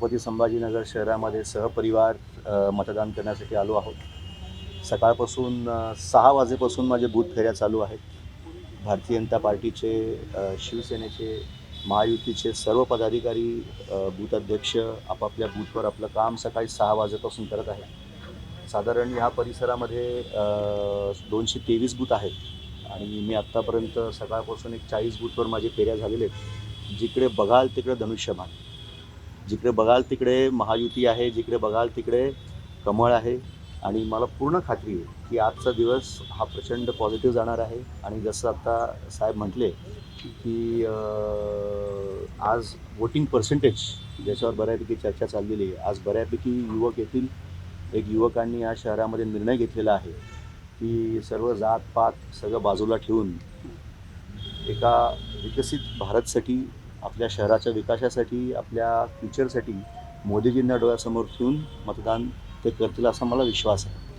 छत्रपती संभाजीनगर शहरामध्ये सहपरिवार मतदान करण्यासाठी आलो आहोत. सकाळपासून सहा वाजेपासून माझे बूथ फेऱ्या चालू आहेत. भारतीय जनता पार्टीचे शिवसेनेचे महायुतीचे सर्व पदाधिकारी बूथ अध्यक्ष आपापल्या बूथवर आपलं काम सकाळी सहा वाजेपासून करत आहेत. साधारण ह्या परिसरामध्ये दोनशे तेवीस बूथ आहेत. आणि मी आत्तापर्यंत सकाळपासून एक चाळीस बूथवर माझे फेऱ्या झालेले आहेत. जिकडे बघाल तिकडे धनुष्यबाण. जिकडे बघाल तिकडे महायुती आहे जिकडे बघाल तिकडे कमळ आहे. आणि मला पूर्ण खात्री आहे की आजचा दिवस हा प्रचंड पॉझिटिव्ह जाणार आहे. आणि जसं आता साहेब म्हटले की आज वोटिंग पर्सेंटेज ज्याच्यावर बऱ्यापैकी चर्चा चाललेली आहे. आज बऱ्यापैकी युवक येथील एक युवकांनी या शहरामध्ये निर्णय घेतलेला आहे की सर्व जात पात सगळं बाजूला ठेवून एका विकसित भारतसाठी आपल्या शहराच्या विकासासाठी आपल्या फ्युचरसाठी मोदीजींना डोळ्यासमोर ठेवून मतदान ते करतील असा मला विश्वास आहे.